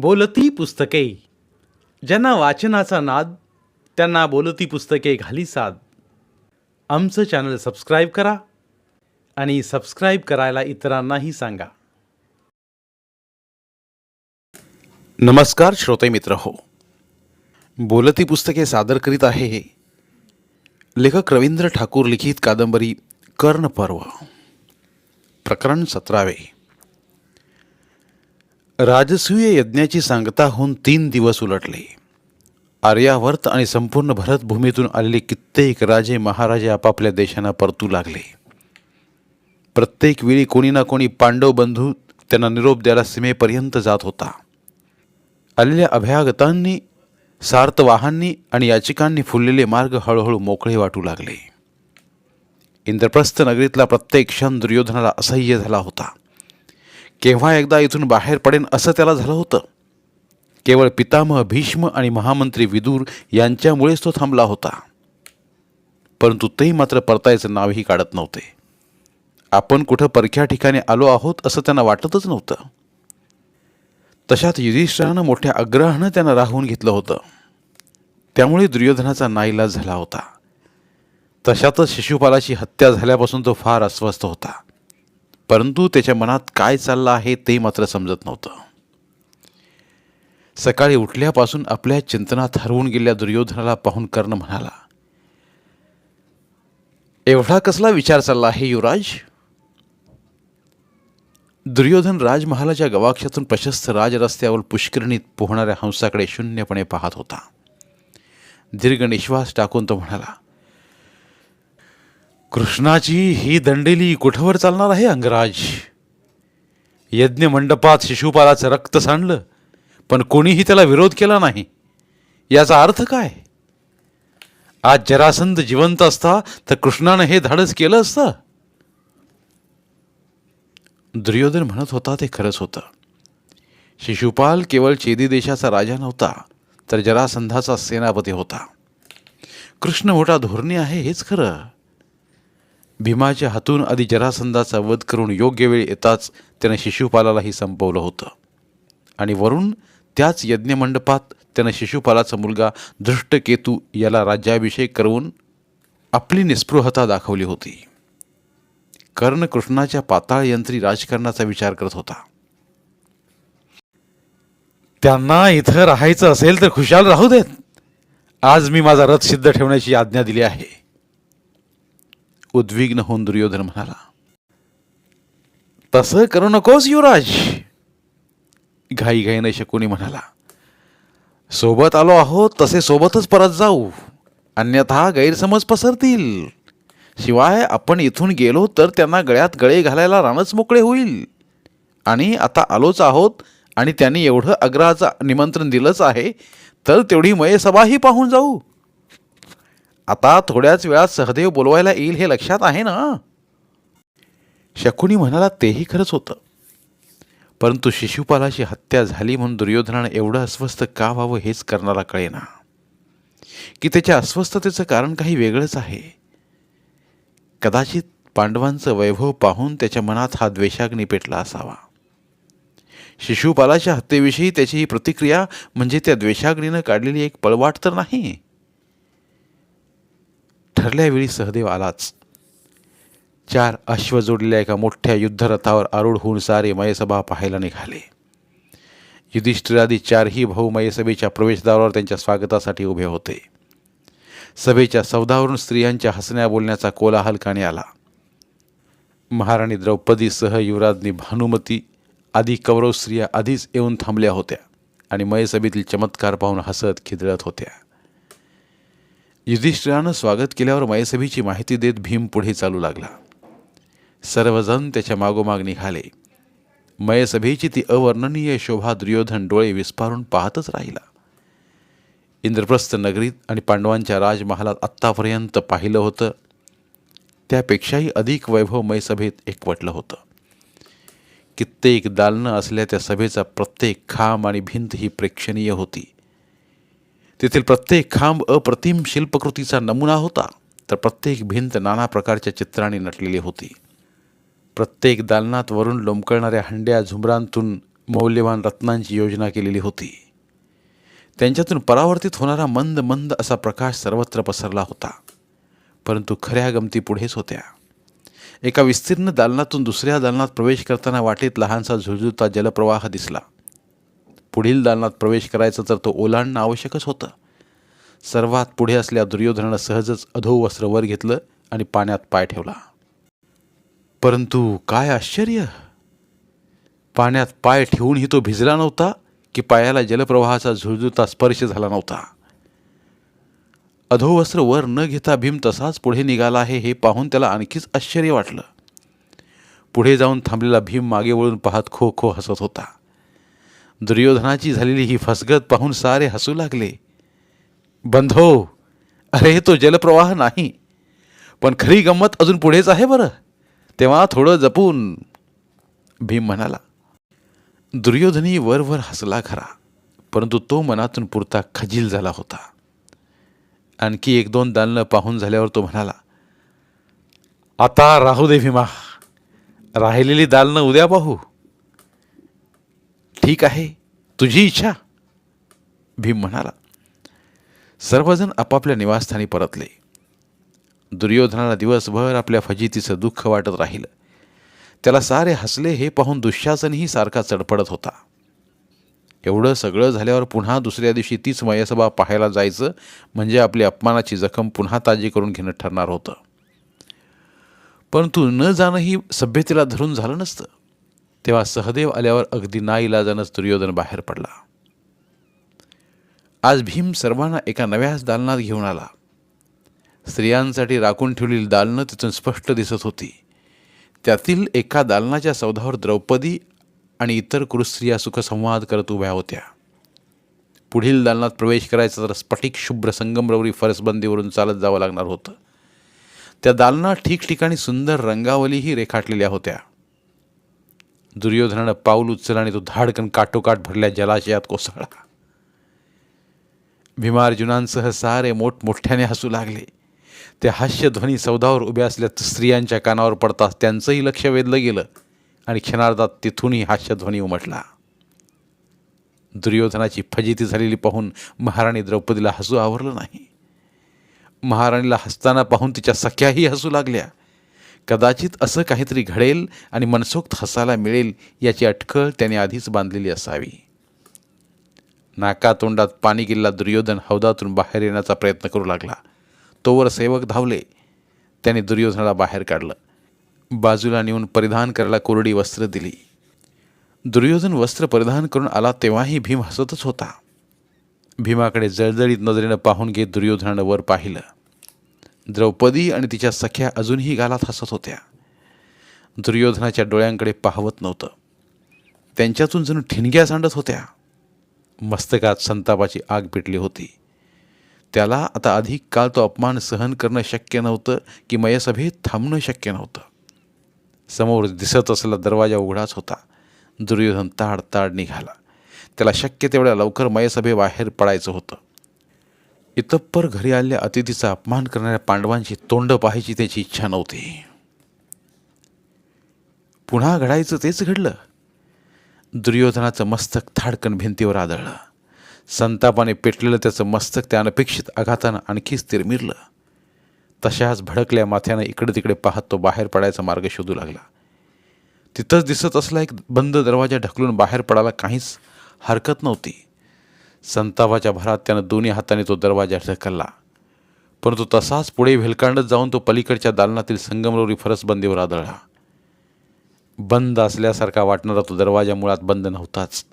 बोलती पुस्तके. ज्यांना वाचनाचा नाद त्यांना बोलती पुस्तके घाली साद. आमचं चॅनल सबस्क्राईब करा आणि सबस्क्राईब करायला इतरांनाही सांगा. नमस्कार श्रोते मित्र हो. बोलती पुस्तके सादर करीत आहे लेखक रवींद्र ठाकूर लिखित कादंबरी कर्णपर्व. प्रकरण सतरावे. राजसूय यज्ञाची सांगता होऊन तीन दिवस उलटले. आर्यावर्त आणि संपूर्ण भरतभूमीतून आलेले कित्येक राजे महाराजे आपापल्या देशांना परतू लागले. प्रत्येक वेळी कोणी ना कोणी पांडव बंधू त्यांना निरोप द्यायला सीमेपर्यंत जात होता. आलेल्या अभ्यागतांनी सार्थवाहांनी आणि याचिकांनी फुललेले मार्ग हळूहळू मोकळे वाटू लागले. इंद्रप्रस्थ नगरीतला प्रत्येक क्षण दुर्योधनाला असह्य झाला होता. केव्हा एकदा इथून बाहेर पडेन असं त्याला झालं होतं. केवळ पितामह भीष्म आणि महामंत्री विदूर यांच्यामुळेच तो थांबला होता. परंतु तेही मात्र परतायचं नावही काढत नव्हते. आपण कुठं परख्या ठिकाणी आलो आहोत असं त्यांना वाटतच नव्हतं. तशात युधिष्ठिरानं मोठ्या आग्रहानं त्यांना राहून घेतलं होतं. त्यामुळे दुर्योधनाचा नाईलाज झाला होता. तशातच शिशुपालाची हत्या झाल्यापासून तो फार अस्वस्थ होता. परंतु त्याच्या मनात काय चाललं आहे ते मात्र समजत नव्हतं. सकाळी उठल्यापासून आपल्या चिंतनात हरवून गेलेल्या दुर्योधनाला पाहून कर्ण म्हणाला एवढा कसला विचार चालला आहे युवराज? दुर्योधन राजमहालाच्या गवाक्षातून प्रशस्त राजरस्त्यावर पुष्करणीत पोहणाऱ्या हंसाकडे शून्यपणे पाहत होता. दीर्घ निश्वास टाकून तो म्हणाला कृष्णाची ही दंडेली कुठवर चालणार आहे अंगराज? यज्ञ मंडपात शिशुपालाचं रक्त सांडलं पण कोणीही त्याला विरोध केला नाही. याचा अर्थ काय? आज जरासंध जिवंत असता तर कृष्णानं हे धाडस केलं असतं? दुर्योधन म्हणत होता ते खरंच होतं. शिशुपाल केवळ चेदी देशाचा राजा नव्हता तर जरासंधाचा सेनापती होता. कृष्ण मोठा धोरणी आहे हेच खरं. भीमाच्या हातून आधी जरासंधाचा वध करून योग्य वेळ येताच त्यानं शिशुपालालाही संपवलं होतं. आणि वरून त्याच यज्ञमंडपात त्यानं शिशुपालाचा मुलगा धृष्टकेतू याला राज्याभिषेक करून आपली निस्पृहता दाखवली होती. कर्ण कृष्णाच्या पाताळयंत्री राजकारणाचा विचार करत होता. त्यांना इथं राहायचं असेल तर खुशाल राहू देत. आज मी माझा रथ सिद्ध ठेवण्याची आज्ञा दिली आहे. उद्विग्न होऊन दुर्योधन म्हणाला तसं करू नकोस युवराज. घाईघाईनं शकुनी म्हणाला सोबत आलो आहोत तसे सोबतच परत जाऊ. अन्यथा गैरसमज पसरतील. शिवाय आपण इथून गेलो तर त्यांना गळ्यात गळे घालायला रानच मोकळे होईल. आणि आता आलोच आहोत आणि त्यांनी एवढं आग्रहाचं निमंत्रण दिलंच आहे तर तेवढी मयसभाही पाहून जाऊ. आता थोड्याच वेळात सहदेव बोलवायला येईल हे लक्षात आहे ना? शकुनी म्हणाला तेही खरंच होतं. परंतु शिशुपालाची हत्या झाली म्हणून दुर्योधनानं एवढं अस्वस्थ का व्हावं हेच करणारा कळेना. की त्याच्या अस्वस्थतेचं कारण काही वेगळंच आहे. कदाचित पांडवांचं वैभव पाहून त्याच्या मनात हा द्वेषाग्नी पेटला असावा. शिशुपालाच्या हत्येविषयी त्याची ही प्रतिक्रिया म्हणजे त्या द्वेषाग्नीनं काढलेली एक पळवाट तर नाही. ठरल्यावेळी सहदेव आलाच. चार अश्व जोडलेल्या एका मोठ्या युद्धरथावर आरूढ होऊन सारे मयसभा पाहायला निघाले. युधिष्ठिरादी चारही भाऊ मयसभेच्या प्रवेशद्वारावर त्यांच्या स्वागतासाठी उभे होते. सभेच्या सौदावरून स्त्रियांच्या हसण्या बोलण्याचा कोलाहल काणी आला. महाराणी द्रौपदीसह युवराजनी भानुमती आदी कौरव स्त्रिया आधीच येऊन थांबल्या होत्या आणि मयसभेतील चमत्कार पाहून हसत खिदळत होत्या. युधिष्ठिरानं स्वागत केल्यावर मयसभेची माहिती देत भीम पुढे चालू लागला. सर्वजण त्याच्या मागोमाग निघाले. मयसभेची ती अवर्णनीय शोभा दुर्योधन डोळे विस्फारून पाहतच राहिला. इंद्रप्रस्थ नगरीत आणि पांडवांच्या राजमहालात आत्तापर्यंत पाहिलं होतं. त्यापेक्षाही अधिक वैभव मयसभेत एकवटलं होतं. कित्येक दालनं असल्या त्या सभेचा प्रत्येक खांब आणि भिंत ही प्रेक्षणीय होती. तेथील प्रत्येक खांब अप्रतिम शिल्पकृतीचा नमुना होता. तर प्रत्येक भिंत नाना प्रकारच्या चित्रांनी नटलेली होती. प्रत्येक दालनात वरून लोंबकळणाऱ्या हंड्या झुमरांतून मौल्यवान रत्नांची योजना केलेली होती. त्यांच्यातून परावर्तित होणारा मंद मंद असा प्रकाश सर्वत्र पसरला होता. परंतु खऱ्या गमती पुढेच होत्या. एका विस्तीर्ण दालनातून दुसऱ्या दालनात प्रवेश करताना वाटेत लहानसा झुळझुळता जलप्रवाह दिसला. पुढील दालनात प्रवेश करायचं तर तो ओलांडणं आवश्यकच होतं. सर्वात पुढे असल्या दुर्योधनानं सहजच अधोवस्त्र वर घेतलं आणि पाण्यात पाय ठेवला. परंतु काय आश्चर्य! पाण्यात पाय ठेवूनही तो भिजला नव्हता की पायाला जलप्रवाहाचा झुळझुळता स्पर्श झाला नव्हता. अधोवस्त्र वर न घेता भीम तसाच पुढे निघाला आहे हे पाहून त्याला आणखीच आश्चर्य वाटलं. पुढे जाऊन थांबलेला भीम मागे वळून पाहत खो खो हसत होता. दुर्योधनाची झालेली ही फसगत पाहून सारे हसू लागले. बंधो अरे तो जलप्रवाह नाही. पण खरी गंमत अजून पुढेच आहे बरं. तेव्हा थोडं जपून भीम म्हणाला दुर्योधनी वरवर हसला खरा परंतु तो मनातून पुरता खजील झाला होता. आणखी एक दोन दालनं पाहून झाल्यावर तो म्हणाला आता राहू दे भीमा राहिलेली दालनं उद्या पाहू. ठीक आहे. तुझी इच्छा. भीम म्हणाला. सर्वजण आपापल्या निवासस्थानी परतले. दुर्योधनाला दिवसभर आपल्या फजितीचं दुःख वाटत राहिलं. त्याला सारे हसले हे पाहून दुःशासनही सारखा चडपडत होता. एवढं सगळं झाल्यावर पुन्हा दुसऱ्या दिवशी तीच मयसभा पाहायला जायचं म्हणजे आपली अपमानाची जखम पुन्हा ताजी करून घेणं ठरणार होतं. परंतु न जाणंही सभ्यतेला धरून झालं नसतं. तेव्हा सहदेव आल्यावर अगदी नाईलाजानंच दुर्योधन बाहेर पडला. आज भीम सर्वांना एका नव्याच दालनात घेऊन आला. स्त्रियांसाठी राखून ठेवलेली दालनं तिथून स्पष्ट दिसत होती. त्यातील एका दालनाच्या सौधावर द्रौपदी आणि इतर कुरुस्त्रिया सुखसंवाद करत उभ्या होत्या. पुढील दालनात प्रवेश करायचा तर स्फटिक शुभ्र संगमरवरी फरसबंदीवरून चालत जावं लागणार होतं. त्या दालनात ठिकठिकाणी सुंदर रंगावलीही रेखाटलेल्या होत्या. दुर्योधनानं पाऊल उचललं आणि तो धाडकन काटोकाट भरल्या जलाशयात कोसळला. भीमार्जुनांसह सारे मोठमोठ्याने हसू लागले. ते हास्यध्वनी सौदावर उभ्या असल्या स्त्रियांच्या कानावर पडताच त्यांचंही लक्ष वेधलं गेलं आणि क्षणार्धात तिथूनही हास्यध्वनी उमटला. दुर्योधनाची फजिती झालेली पाहून महाराणी द्रौपदीला हसू आवरलं नाही. महाराणीला हसताना पाहून तिच्या सख्याही हसू लागल्या. कदाचित असं काहीतरी घडेल आणि मनसोक्त हसायला मिळेल याची अटकळ त्याने आधीच बांधलेली असावी. नाकातोंडात पाणी गेलेला दुर्योधन हौदातून बाहेर येण्याचा प्रयत्न करू लागला. तोवर सेवक धावले. त्याने दुर्योधनाला बाहेर काढलं. बाजूला नेऊन परिधान करायला कोरडी वस्त्र दिली. दुर्योधन वस्त्र परिधान करून आला तेव्हाही भीम हसतच होता. भीमाकडे जळजळीत नजरेनं पाहून घेत दुर्योधनानं वर पाहिलं. द्रौपदी आणि तिच्या सख्या अजूनही गालात हसत होत्या. दुर्योधनाच्या डोळ्यांकडे पाहवत नव्हतं. त्यांच्यातून जणू ठिणग्या सांडत होत्या. मस्तकात संतापाची आग पेटली होती. त्याला आता अधिक काळ तो अपमान सहन करणं शक्य नव्हतं की मयसभेत थांबणं शक्य नव्हतं. समोर दिसत असलेला दरवाजा उघडाच होता. दुर्योधन ताड ताड निघाला. त्याला शक्य तेवढ्या लवकर मयसभेबाहेर पडायचं होतं. इतप्पर घरी आलेल्या अतिथीचा अपमान करणाऱ्या पांडवांची तोंड पाहायची त्याची इच्छा नव्हती. पुन्हा घडायचं तेच घडलं. दुर्योधनाचं मस्तक थाडकन भिंतीवर आदळलं. संतापाने पेटलेलं त्याचं मस्तक त्या अनपेक्षित आघातानं आणखीच तिरमिरलं. तशाच भडकल्या माथ्यानं इकडे तिकडे पाहत तो बाहेर पडायचा मार्ग शोधू लागला. तिथंच दिसत असला एक बंद दरवाजा ढकलून बाहेर पडायला काहीच हरकत नव्हती. संतापाच्या भरात त्यानं दोन्ही हाताने तो दरवाजा ढकलला. परंतु तसाच पुढे भेलकांडत जाऊन तो पलीकडच्या दालनातील संगमरवरी फरसबंदीवर आदळला. बंद असल्यासारखा वाटणारा तो दरवाजा मुळात बंद नव्हताच.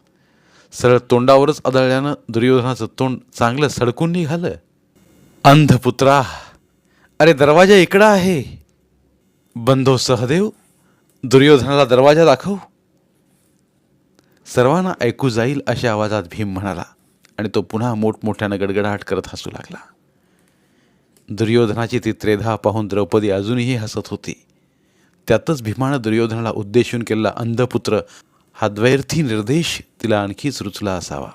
सरळ तोंडावरच आदळल्यानं दुर्योधनाचं तोंड चांगलं सडकून निघालं. अंधपुत्रा अरे दरवाजा इकडं आहे. बंधो सहदेव दुर्योधनाला दरवाजा दाखव. सर्वांना ऐकू जाईल अशा आवाजात भीम म्हणाला. आणि तो पुन्हा मोठमोठ्यानं गडगडाट करत हसू लागला. दुर्योधनाची ती त्रेधा पाहून द्रौपदी अजूनही हसत होती. त्यातच भीमानं दुर्योधनाला उद्देशून केलेला अंधपुत्र हा द्वैर्थी निर्देश तिला आणखीच रुचला असावा.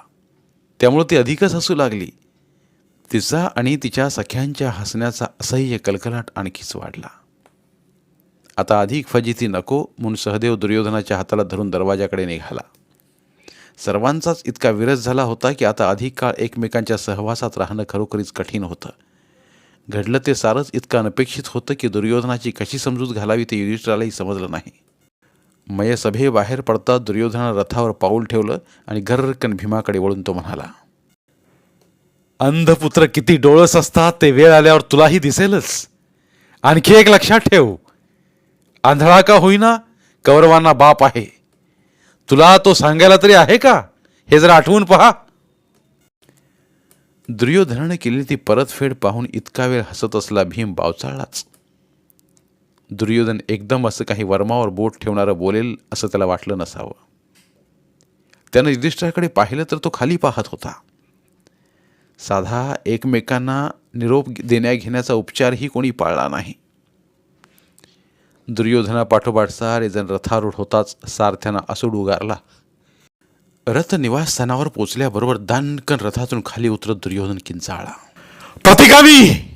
त्यामुळे ती अधिकच हसू लागली. तिचा आणि तिच्या सख्यांच्या हसण्याचा असह्य कलकलाट आणखीच वाढला. आता अधिक फजिती नको म्हणून सहदेव दुर्योधनाच्या हाताला धरून दरवाजाकडे निघाला. सर्वांचाच इतका विरस झाला होता की आता अधिक काळ एकमेकांच्या सहवासात राहणं खरोखरीच कठीण होतं. घडलं ते सारंच इतकं अनपेक्षित होतं की दुर्योधनाची कशी समजूत घालावी ते युधिष्ठिरालाही समजलं नाही. मयसभे बाहेर पडता दुर्योधनानं रथावर पाऊल ठेवलं आणि गर्रकन भीमाकडे वळून तो म्हणाला अंधपुत्र किती डोळस असतात ते वेळ आल्यावर तुलाही दिसेलच. आणखी एक लक्षात ठेव. आंधळा का होईना कौरवांना बाप आहे. तुला तो सांगायला तरी आहे का? हे जरा आठवून पहा. दुर्योधनाने केलेली ती परतफेड पाहून इतका वेळ हसत असला भीम बावचाळलाच. दुर्योधन एकदम असं काही वर्मावर बोट ठेवणारं बोलेल असं त्याला वाटलं नसावं. त्यानं युधिष्ठराकडे पाहिलं तर तो खाली पाहत होता. साधा एकमेकांना निरोप देण्या घेण्याचा उपचारही कोणी पाळला नाही. दुर्योधना पाठोपाठ सारे जण रथारूढ होताच सारथ्यानं असोड उगारला. रथ निवासस्थानावर पोचल्याबरोबर दानकन रथातून खाली उतरत दुर्योधन किंचाळला. प्रतिगामी!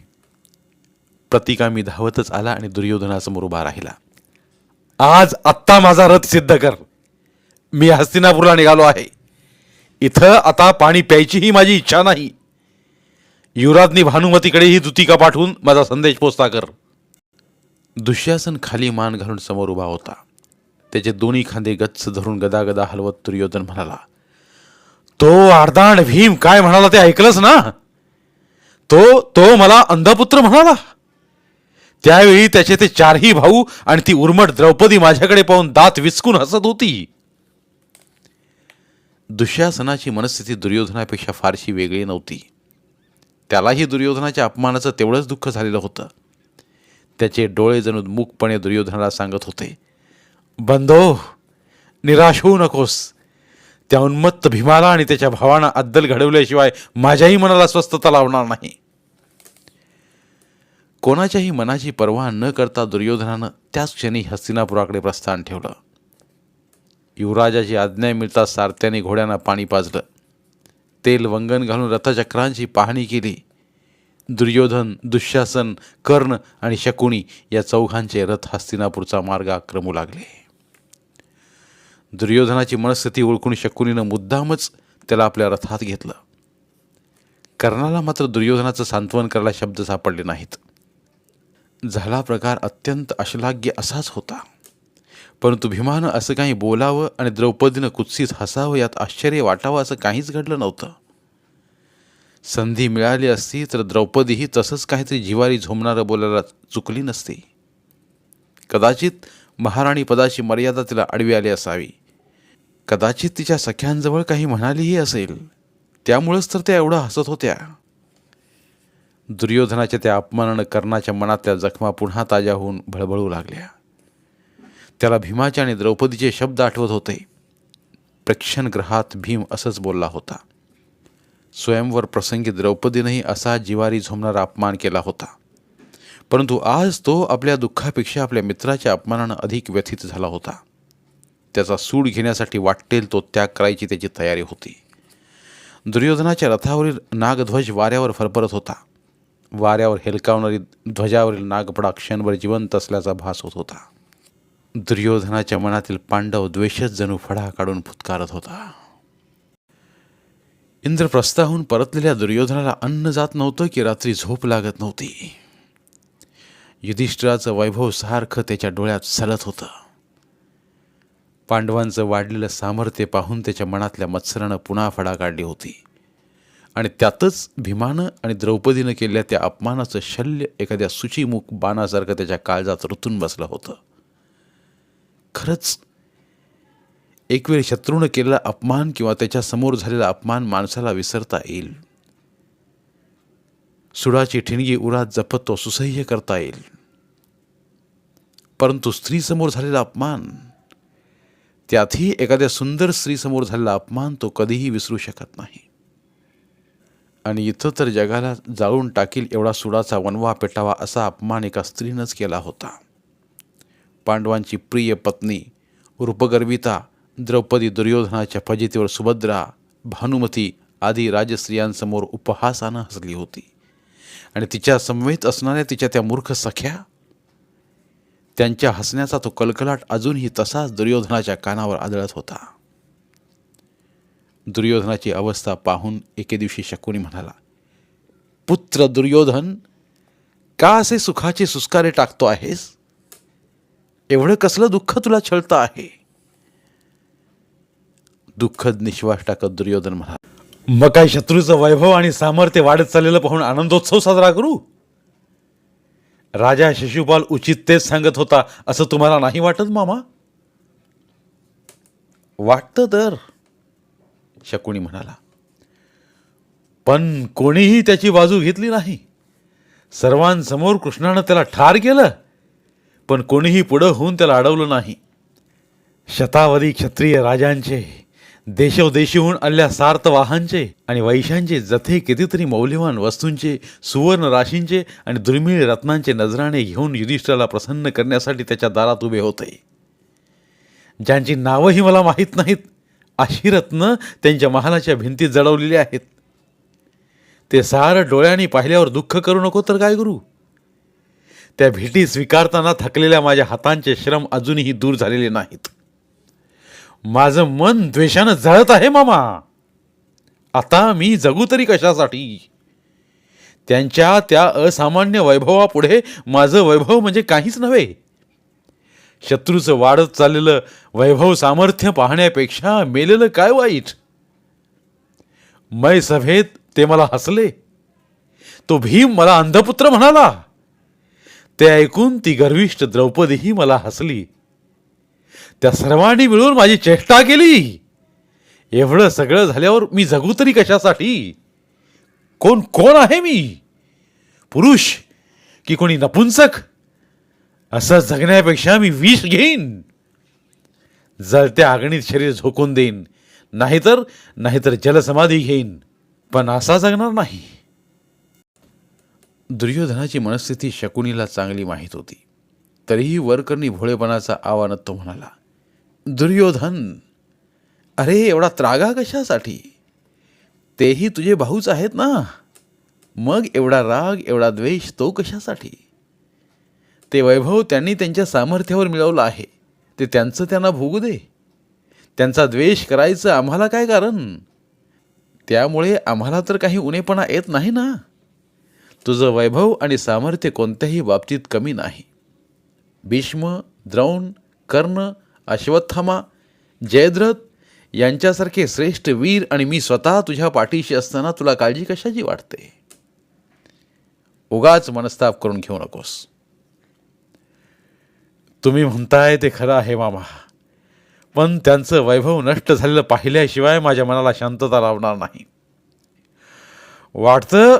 प्रतिगामी धावतच आला आणि दुर्योधनासमोर उभा राहिला. आज आत्ता माझा रथ सिद्ध कर. मी हस्तिनापूरला निघालो आहे. इथं आता पाणी प्यायचीही माझी इच्छा नाही. युवराजनी भानुमतीकडे ही दुतिका पाठवून माझा संदेश पोचता कर. दुःशासन खाली मान घालून समोर उभा होता. त्याचे दोन्ही खांदे गच्च धरून गदागदा हलवत दुर्योधन म्हणाला तो अर्धांड भीम काय म्हणाला ते ऐकलंच ना? तो तो मला अंधपुत्र म्हणाला. त्यावेळी त्याचे ते चारही भाऊ आणि ती उर्मट द्रौपदी माझ्याकडे पाहून दात विचकून हसत होती. दुःशासनाची मनस्थिती दुर्योधनापेक्षा फारशी वेगळी नव्हती. त्यालाही दुर्योधनाच्या अपमानाचं तेवढंच दुःख झालेलं होतं. त्याचे डोळे जणू मूकपणे दुर्योधनाला सांगत होते बंधो निराश होऊ नकोस. त्या उन्मत्त भीमाला आणि त्याच्या भावांना अद्दल घडवल्याशिवाय माझ्याही मनाला स्वस्थता लावणार नाही. कोणाच्याही मनाची पर्वा न करता दुर्योधनानं त्याच क्षणी हस्तिनापुराकडे प्रस्थान ठेवलं. युवराजाची आज्ञा मिळता सारथ्याने घोड्यांना पाणी पाजलं. तेल वंगण घालून रथचक्रांची पाहणी केली. दुर्योधन दुःशासन कर्ण आणि शकुनी या चौघांचे रथ हस्तिनापूरचा मार्ग आक्रमू लागले. दुर्योधनाची मनस्थिती ओळखून शकुनीनं मुद्दामच त्याला आपल्या रथात घेतलं. कर्णाला मात्र दुर्योधनाचं सांत्वन करायला शब्द सापडले नाहीत. झाला प्रकार अत्यंत अश्लाघ्य असाच होता. परंतु भीमानं असं काही बोलावं आणि द्रौपदीनं कुत्सित हसावं यात आश्चर्य वाटावं असं काहीच घडलं नव्हतं. संधी मिळाली असती तर द्रौपदीही तसंच काहीतरी जिवारी झोमणारं बोलायला चुकली नसती. कदाचित महाराणी पदाची मर्यादा तिला आडवी आली असावी. कदाचित तिच्या सख्यांजवळ काही म्हणालीही असेल. त्यामुळेच तर त्या एवढं हसत होत्या. दुर्योधनाच्या त्या अपमानानं कर्णाच्या मनातल्या जखमा पुन्हा ताज्या होऊन भळबळू लागल्या. त्याला भीमाचे आणि द्रौपदीचे शब्द आठवत होते. प्रेक्षणग्रहात भीम असंच बोलला होता. स्वयंवर प्रसंगी द्रौपदीनंही असा जिवारी झोमणारा अपमान केला होता. परंतु आज तो आपल्या दुःखापेक्षा आपल्या मित्राच्या अपमानानं अधिक व्यथित झाला होता. त्याचा सूड घेण्यासाठी वाटेल तो त्याग करायची त्याची तयारी होती. दुर्योधनाच्या रथावरील नागध्वज वाऱ्यावर फरफरत होता. वाऱ्यावर हेलकावणारी ध्वजावरील नागपडा क्षणभर जिवंत असल्याचा भास होत होता. दुर्योधनाच्या मनातील पांडव द्वेषच जणू फडा काढून फुतकारत होता. इंद्रप्रस्थाहून परतलेल्या दुर्योधनाला अन्न जात नव्हतं की रात्री झोप लागत नव्हती. युधिष्ठिराचं वैभव सारखं त्याच्या डोळ्यात सलत होतं. पांडवांचं वाढलेलं सामर्थ्य पाहून त्याच्या मनातल्या मत्सरानं पुन्हा फडा काढली होती. आणि त्यातच भीमानं आणि द्रौपदीनं केलेल्या त्या अपमानाचं शल्य एखाद्या सुचीमुख बाणासारखं त्याच्या काळजात रुतून बसलं होतं. खरंच एक वेळ शत्रूनं केलेला अपमान किंवा त्याच्यासमोर झालेला अपमान माणसाला विसरता येईल. सुडाची ठिणगी उरात जपत तो सुसह्य करता येईल. परंतु स्त्रीसमोर झालेला अपमान त्यातही एखाद्या सुंदर स्त्रीसमोर झालेला अपमान तो कधीही विसरू शकत नाही. आणि इथं तर जगाला जाळून टाकील एवढा सुडाचा वनवा पेटावा असा अपमान एका स्त्रीनंच केला होता. पांडवांची प्रिय पत्नी रूपगर्विता द्रौपदी दुर्योधनाच्या फजितीवर सुभद्रा भानुमती आदी राजस्त्रियांसमोर उपहासानं हसली होती. आणि तिच्या समवेत असणाऱ्या तिच्या त्या मूर्ख सख्या त्यांच्या हसण्याचा तो कलकलाट अजूनही तसाच दुर्योधनाच्या कानावर आदळत होता. दुर्योधनाची अवस्था पाहून एके दिवशी शकुनी म्हणाला पुत्र दुर्योधन का असे सुखाचे सुस्कारे टाकतो आहेस? एवढं कसलं दुःख तुला छळतं आहे? दुःखद निश्वास टाकत दुर्योधन म्हणाला मग काय शत्रूचं वैभव आणि सामर्थ्य वाढत चाललेलं पाहून आनंदोत्सव साजरा करू? राजा शिशुपाल उचित तेच सांगत होता असं तुम्हाला नाही वाटत मामा? वाटतं तर शकुनी म्हणाला. पण कोणीही त्याची बाजू घेतली नाही. सर्वांसमोर कृष्णानं त्याला ठार केलं पण कोणीही पुढं होऊन त्याला अडवलं नाही. शतावधी क्षत्रिय राजांचे देशोदेशीहून आलेल्या सार्थवाहांचे आणि वैशांचे जथे कितीतरी मौल्यवान वस्तूंचे सुवर्ण राशींचे आणि दुर्मिळ रत्नांचे नजराणे घेऊन युधिष्ठिराला प्रसन्न करण्यासाठी त्याच्या दारात उभे होते. ज्यांची नावंही मला माहीत नाहीत अशी रत्न त्यांच्या महालाच्या भिंतीत जडवलेली आहेत. ते सार डोळ्यांनी पाहिल्यावर दुःख करू नको तर काय करू? त्या भेटी स्वीकारताना थकलेल्या माझ्या हातांचे श्रम अजूनही दूर झालेले नाहीत. माझं मन द्वेषानं जळत आहे मामा. आता मी जगू तरी कशासाठी? त्यांच्या त्या असामान्य वैभवापुढे माझं वैभव म्हणजे काहीच नव्हे. शत्रूचं वाढत चाललेलं वैभव सामर्थ्य पाहण्यापेक्षा मेलेलं काय वाईट? मै सभेत ते मला हसले. तो भीम मला अंधपुत्र म्हणाला. ते ऐकून ती गर्विष्ठ द्रौपदीही मला हसली. त्या सर्वांनी मिळून माझी चेष्टा केली. एवढं सगळं झाल्यावर मी जगू तरी कशासाठी? कोण कोण आहे मी? पुरुष की कोणी नपुंसक? असं जगण्यापेक्षा मी विष घेईन. जळत्या आगणीत शरीर झोकून देईन. नाहीतर नाहीतर जलसमाधी घेईन. पण असा जगणार नाही. दुर्योधनाची मनस्थिती शकुनीला चांगली माहीत होती. तरीही वरकरणी भोळेपणाचा आव्हानात तो म्हणाला. दुर्योधन अरे एवढा त्रागा कशासाठी? तेही तुझे भाऊच आहेत ना? मग एवढा राग एवढा द्वेष तो कशासाठी? ते वैभव त्यांनी त्यांच्या सामर्थ्यावर मिळवलं आहे. ते त्यांचं त्यांना भोगू दे. त्यांचा द्वेष करायचं आम्हाला काय कारण? त्यामुळे आम्हाला तर काही उणेपणा येत नाही ना? तुझं वैभव आणि सामर्थ्य कोणत्याही बाबतीत कमी नाही. भीष्म द्रौण कर्ण अश्वत्थामा जयद्रथ यांच्यासारखे श्रेष्ठ वीर आणि मी स्वतः तुझ्या पाठीशी असताना तुला काळजी कशाची वाटते? उगाच मनस्ताप करून घेऊ नकोस. तुम्ही म्हणताय ते खरं आहे मामा पण त्यांचं वैभव नष्ट झालेलं पाहिल्याशिवाय माझ्या मनाला शांतता लावणार नाही. वाटतं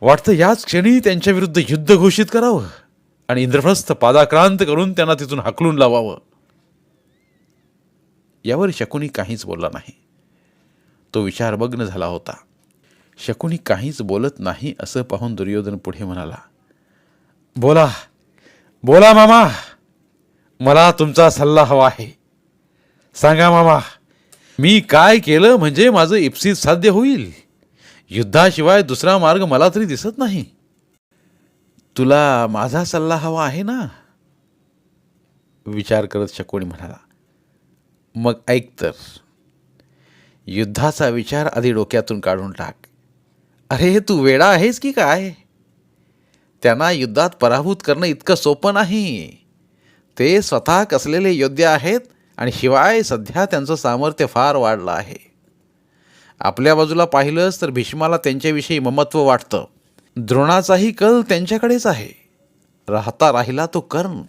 वाटतं याच क्षणी त्यांच्या विरुद्ध युद्ध घोषित करावं आणि इंद्रप्रस्थ पादाक्रांत करून त्यांना तिथून हाकलून लावावं. यावर शकुनी काहीच बोलला नाही. तो विचारमग्न झाला होता. शकुनी काहीच बोलत नाही असं पाहून दुर्योधन पुढे म्हणाला बोला बोला मामा. मला तुमचा सल्ला हवा आहे. सांगा मामा मी काय केलं म्हणजे माझं इप्सित साध्य होईल? युद्धाशिवाय दुसरा मार्ग मला तरी दिसत नाही. तुला माझा सल्ला हवा आहे ना? विचार करत शकुनी म्हणाला. मग ऐक तर. युद्धाचा विचार आधी डोक्यातून काढून टाक. अरे तू वेडा आहेस की काय? त्यांना युद्धात पराभूत करणं इतकं सोपं नाही. ते स्वतः कसलेले योद्धे आहेत आणि शिवाय सध्या त्यांचं सामर्थ्य फार वाढलं आहे. आपल्या बाजूला पाहिलंच तर भीष्माला त्यांच्याविषयी ममत्व वाटतं. द्रोणाचाही कल त्यांच्याकडेच आहे. राहता राहिला तो कर्ण.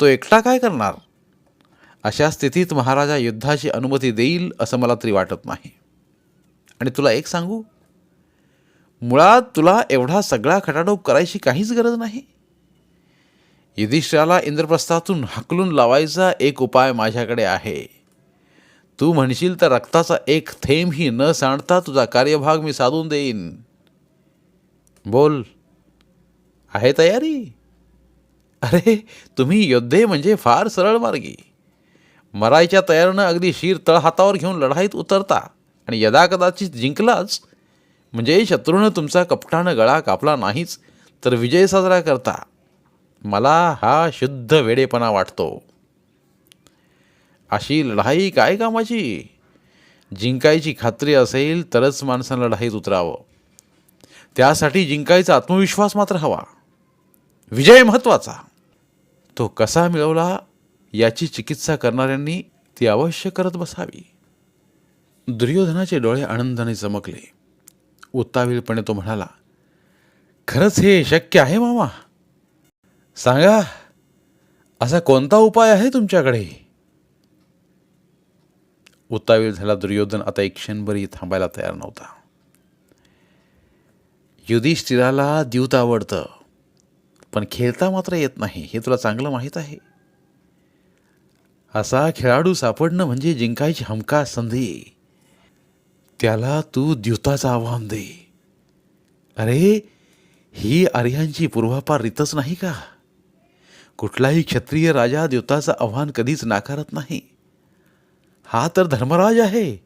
तो एकटा काय करणार? अशा स्थितीत महाराजा युद्धाची अनुमती देईल असं मला तरी वाटत नाही. आणि तुला एक सांगू? मुळात तुला एवढा सगळा खटाटोप करायची काहीच गरज नाही. युधिष्ठराला इंद्रप्रस्थातून हकलून लावायचा एक उपाय माझ्याकडे आहे. तू म्हणशील तर रक्ताचा एक थेंबही न सांडता तुझा कार्यभाग मी साधून देईन. बोल. आहे तयारी? अरे तुम्ही योद्धे म्हणजे फार सरळ मार्गी. मरायच्या तयारीनं अगदी शिर तळहातावर घेऊन लढाईत उतरता. आणि यदाकदाचित जिंकलाच म्हणजे शत्रूनं तुमचा कपटानं गळा कापला नाहीच तर विजय साजरा करता. मला हा शुद्ध वेडेपणा वाटतो. अशी लढाई काय कामाची? जिंकायची खात्री असेल तरच माणसानं लढाईत उतरावं. त्यासाठी जिंकायचा आत्मविश्वास मात्र हवा. विजय महत्त्वाचा तो कसा मिळवला? याची चिकित्सा करणाऱ्यांनी ती अवश्य करत बसावी. दुर्योधनाचे डोळे आनंदाने चमकले. उत्तावीळपणे तो म्हणाला खरंच हे शक्य आहे मामा. सांगा असा कोणता उपाय आहे तुमच्याकडे? उत्तावीळ झाला दुर्योधन आता एक क्षणभरही थांबायला तयार नव्हता. युधिष्ठिराला द्यूत आवडतं पण खेळता मात्र येत नाही हे तुला चांगलं माहीत आहे. असा खेळाडू सापडणं म्हणजे जिंकायची हमखास संधी. त्याला तू द्यूताचं आव्हान दे. अरे ही आर्यांची पूर्वापार रीतच नाही का? कुठलाही क्षत्रिय राजा द्यूताचं आव्हान कधीच नाकारत नाही. हा तर धर्मराज आहे.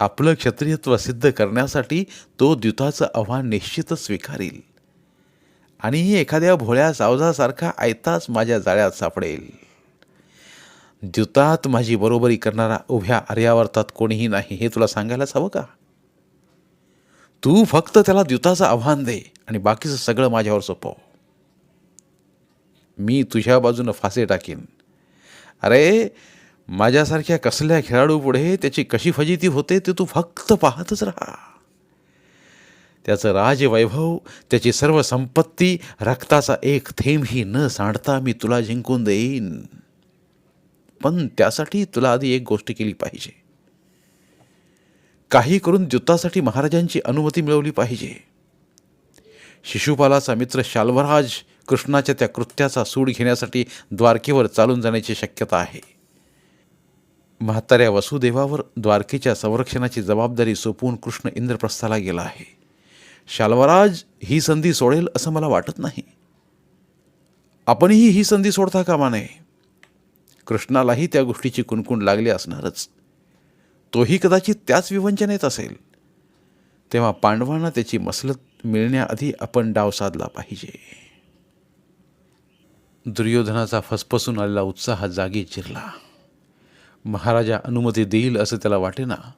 आपलं क्षत्रियत्व सिद्ध करण्यासाठी तो द्यूताचं आव्हान निश्चितच स्वीकारील. आणि एखाद्या भोळ्या सावजासारखा आयताच माझ्या जाळ्यात सापडेल. द्युतात माझी बरोबरी करणारा उभ्या आर्यावर्तात कोणीही नाही हे तुला सांगायलाच हवं का? तू फक्त त्याला द्युताचं आव्हान दे आणि बाकीचं सगळं माझ्यावर सोपव. मी तुझ्या बाजूनं फासे टाकीन. अरे माझ्यासारख्या कसल्या खेळाडू पुढे त्याची कशी फजिती होते ते तू फक्त पाहतच राहा. त्याचं राजवैभव त्याची सर्व संपत्ती रक्ताचा एक थेंबही न सांडता मी तुला जिंकून देईन. पण त्यासाठी तुला आधी एक गोष्ट केली पाहिजे. काही करून द्युतासाठी महाराजांची अनुमती मिळवली पाहिजे. शिशुपालाचा मित्र शाल्वराज कृष्णाच्या त्या कृत्याचा सूड घेण्यासाठी द्वारकेवर चालून जाण्याची शक्यता आहे. म्हाताऱ्या वसुदेवावर द्वारकेच्या संरक्षणाची जबाबदारी सोपवून कृष्ण इंद्रप्रस्थाला गेला आहे. शाल्वराज ही संधी सोडेल असं मला वाटत नाही. आपणही ही संधी सोडता कामा नये. कृष्णालाही त्या गोष्टीची कुणकुण लागली असणारच. तोही कदाचित त्याच विवंचनेत असेल. तेव्हा पांडवांना त्याची मसलत मिळण्याआधी आपण डाव साधला पाहिजे. दुर्योधनाचा फसफसून आलेला उत्साह जागी चिरला. महाराजा अनुमती देईल असं त्याला वाटेना.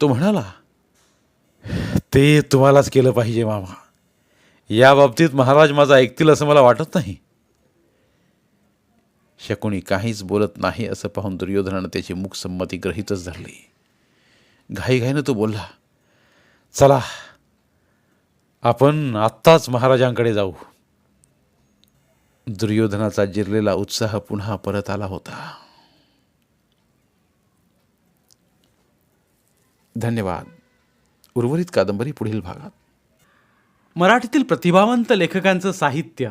तो म्हणाला ते तुम्हालाच केलं पाहिजे मामा. या बाबतीत महाराज माझा ऐकतील असं मला वाटत नाही. शकुनी काहीच बोलत नाही असं पाहून दुर्योधनानं त्याची मुखसंमती ग्रहीतच धरली. घाईघाईनं तो बोलला चला आपण आत्ताच महाराजांकडे जाऊ. दुर्योधनाचा जिरलेला उत्साह पुन्हा परत आला होता. धन्यवाद. उर्वरित कादंबरी पुढील भागात. मराठीतील प्रतिभावंत लेखकांचं साहित्य